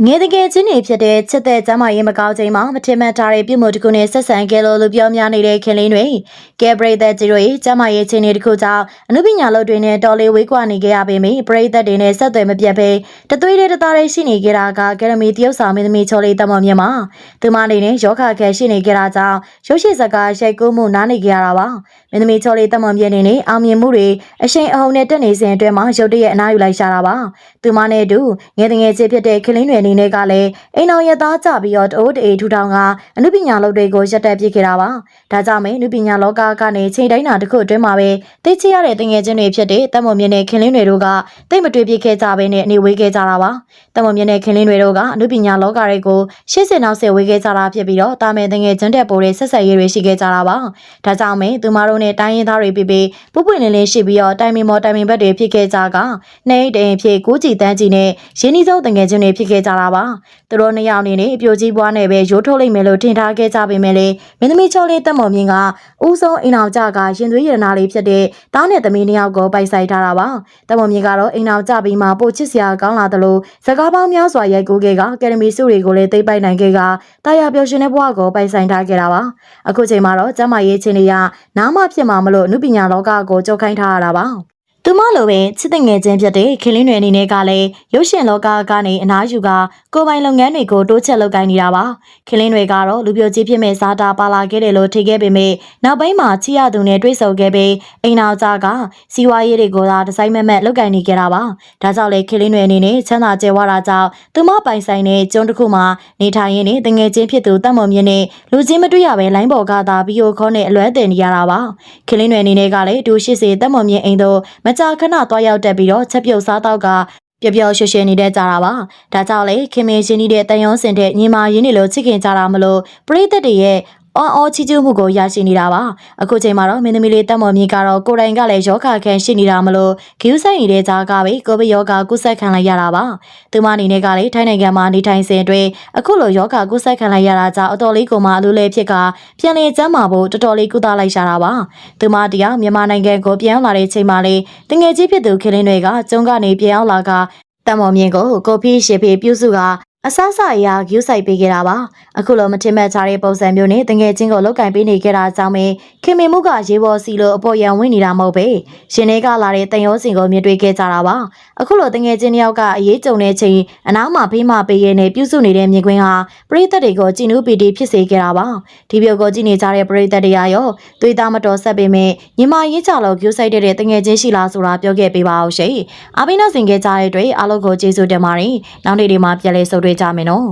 ငယ်တကယ်ချင်းတွေဖြစ်တဲ့ချစ်တဲ့ကျမ်းမာရေးမကောင်းချိန်မှာမထင်မှတ်ထားတဲ့ပြုမှုတစ်ခုနဲ့ဆက်ဆံခဲ့လို့လို့ပြောများနေတဲ့ခင်လင်းတွေကဲပရိသတ်ကြီးတို့ရဲ့ကျမ်းမာရေးချင်းတွေတစ်ခုကြောင့်အနုပညာလုပ်တွေနဲ့တော်လေးဝေးကွာနေကြရပေမယ့်ပရိသတ်တွေနဲ့ဆက်သွယ်မပြတ်ပဲတသွေးတဲ့တသားလေးရှိနေကြတာကကယ်ဒမီတရုတ်ဆောင်မင်းသမီးချော်လေးတမမြတ်မှာသူမအနေနဲ့ယောဂခဲရှိနေကြတာကြောင့်ရုပ်ရှိစကားရှိတ်ကူးမှုနားနေကြရတာပါမင်းသမီးချော်လေးတမမြတ်အနေနဲ့အောင်မြင်မှုတွေအရှိန်အဟုန်နဲ့တက်နေစဉ်အတွင်းမှာရုတ်တရက်အနားယူလိုက်ရှာတာပါသူမနဲ့အတူငယ်တငယ်ချင်းဖြစ်တဲ့ခင်လင်းတွေအနေနဲ့ကလည်းအိမ်တော်ရသားကြပြီးတော့တိုးတေထူထောင်ကအနုပညာလုပ်တွေကိုရက်တက်ပြစ်ခဲ့တာပါ။ဒါကြောင့်မင်းအနုပညာလောကကနေချိန်တိုင်းတာတစ်ခုအတွင်းမှာပဲသိချရတဲ့တငယ်ချင်းတွေဖြစ်တဲ့တမွန်မြင့်နဲ့ခင်လင်းတွေတို့ကတိတ်မတွေ့ပြစ်ခဲ့ကြဘဲနဲ့အနေဝေးခဲ့ကြတာပါ။တမွန်မြင့်နဲ့ခင်လင်းတွေတို့ကအနုပညာလောကတွေကိုရှေ့စင်နောက်ဆက်ဝေးခဲ့ကြတာဖြစ်ပြီးတော့တာမဲတငယ်ချင်းတဲ့ပိုတဲ့ဆက်ဆက်ရေးတွေရှိခဲ့ကြတာပါ။ဒါကြောင့်မင်းသူမတို့နဲ့တိုင်းရင်းသားတွေပြပြပူပွင့်လင်းလင်းရှိပြီးတော့တိုင်မင်မော်တိုင်မင်ဘက်တွေဖြစ်ခဲ့ကြကနှိမ့်တိန်ဖြစ်ကိုကြည်တန်းကြီးနဲ့ရင်းနှီးဆုံးတငယ်ချင်းတွေဖြစ်ခဲ့ကြတာပါ။သူတို့နှစ်ယောက်အနေနဲ့အပြိုကြီးပွားနဲ့ပဲရိုးထုတ်လိုက်မယ်လို့ထင်ထားခဲ့ကြပေမဲ့လည်းမင်းသမီးချောလေးတက်မော်မြင့်ကဦးဆုံးအိမ်အောင်ကြကရင်သွေးရတနာလေးဖြစ်တဲ့တားနဲ့သမီးနှစ်ယောက်ကိုပိုက်ဆိုင်ထားတာပါတက်မော်မြင့်ကတော့အိမ်အောင်ကြပြီးမှပို့ချစ်စရာကောင်းလာသလိုစကားပေါင်းများစွာရိုက်ကူးခဲ့ကအကယ်ဒမီစုတွေကိုလည်းသိပ်ပိုက်နိုင်ခဲ့ကတာယာပျော်ရွှင်တဲ့ဘဝကိုပိုက်ဆိုင်ထားခဲ့တာပါအခုချိန်မှာတော့ကျမရေးချင်းတွေကနားမဖြစ်မှာမလို့အနုပညာလောကကိုကြောက်ခိုင်းထားရတာပါ သူမလိုပဲချစ်တဲ့ငယ်ချင်းဖြစ်တဲ့ခင်လင်းတွေအနေနဲ့ကလည်းရုပ်ရှင်လောကကနေအနားယူက ကိုယ်ပိုင်လုပ်ငန်းတွေကိုတိုးချက်လုပ်ကိုင်နေတာပါခင်လင်းတွေကတော့လူပြိုကြီးဖြစ်မဲ့ဇာတာပါလာခဲ့တယ်လို့ထင်ခဲ့ပေမဲ့နောက်ပိုင်းမှာချီရသူနဲ့တွေ့ဆုံခဲ့ပြီးအိမ်နောက်ကြကစီးပွားရေးတွေကိုသာဒီဇိုင်းမက်မက်လုပ်ကိုင်နေကြတာပါဒါကြောင့်လေခင်လင်းတွေအနေနဲ့ချမ်းသာကြွယ်ဝတာကြောင့်သူမပိုင်ဆိုင်တဲ့ကျွန်းတစ်ခုမှာနေထိုင်ရင်းနဲ့တငယ်ချင်းဖြစ်သူတတ်မွန်မြင့်နဲ့လူချင်းမတွေ့ရပဲလိုင်းပေါ်ကသာဗီယိုခေါ်နဲ့အလွဲတင်နေရတာပါခင်လင်းတွေအနေနဲ့ကလည်းအတူရှိစေတတ်မွန်မြင့်အိမ်တို့မကြာခဏသွားရောက်တက်ပြီးတော့ချက်ပြုတ်စားတော့က ပျော်ပျော်ရွှင်ရွှင်နေတဲ့ကြတာပါဒါကြောင့်လေခင်မင်းရှင်နေတဲ့တန်ရုံးစင်တဲ့ညီမရင်းနေလို့ချစ်ခင်ကြတာမလို့ပရိသတ်တွေရဲ့ အော်အော်ချီကျူးမှုကိုရရှိနေတာပါအခုချိန်မှာတော့မင်းသမီးလေးတက်မော်မြေကတော့ကိုယ်တိုင်ကလည်းယောဂခံရှိနေတာမလို့ဂယူးဆိုင်နေတဲ့ကြားကပဲကိုဗစ်ယောဂကုသခံလိုက်ရတာပါသူမအနေနဲ့ကလည်းထိုင်းနိုင်ငံမှာနေထိုင်စဉ်အတွင်းအခုလိုယောဂကုသခံလိုက်ရတာကြောင့်အတော်လေးကိုမှအလိုလေးဖြစ်ကပြန်လည်ကျန်းမာဖို့တော်တော်လေးကုသလိုက်ရှာတာပါသူမတရားမြန်မာနိုင်ငံကိုပြန်လာတဲ့ချိန်မှာလေတငယ်ကြီးဖြစ်သူခင်လင်းတွေကကျုံကနေပြန်ရောက်လာကတမော်မြင့်ကိုကိုဖီရှေဖေပြုစုက အဆဆအရာဂယူးဆိုင်ပေးခဲ့တာပါအခုလိုမထင်မှတ်ထားတဲ့ပုံစံမျိုးနဲ့တငယ်ချင်းကိုလောက်ကင်ပေးနေခဲ့တာကြောင့်ပဲခင်မင်မှုကရေပေါ်စီလိုအပေါ်ရန်ဝင်နေတာမဟုတ်ပဲရှင်တွေကလာတဲ့တန်ရောစင်ကိုမြင်တွေ့ခဲ့ကြတာပါအခုလိုတငယ်ချင်းတယောက်ကအရေးကြုံတဲ့ချိန်အနားမှာဖေးမပေးရနဲ့ပြုစုနေတဲ့မြင်ကွင်းဟာပရိသတ်တွေကိုကြည်နူးပီတီဖြစ်စေခဲ့တာပါဒီပြုတ်ကိုကြည့်နေကြတဲ့ပရိသတ်တွေရောသွေးသားမတော်ဆက်ပေမဲ့ညီမရေးချလို့ဂယူးဆိုင်တဲ့တငယ်ချင်းရှိလားဆိုတာပြောခဲ့ပေးပါအောင်ရှင်အပိနာစင်ခဲ့ကြတဲ့အတွက်အားလုံးကိုကျေးဇူးတင်ပါတယ်နောက်နေ့ဒီမှာပြန်လည်ဆုံတွေ့ကြမယ်နော်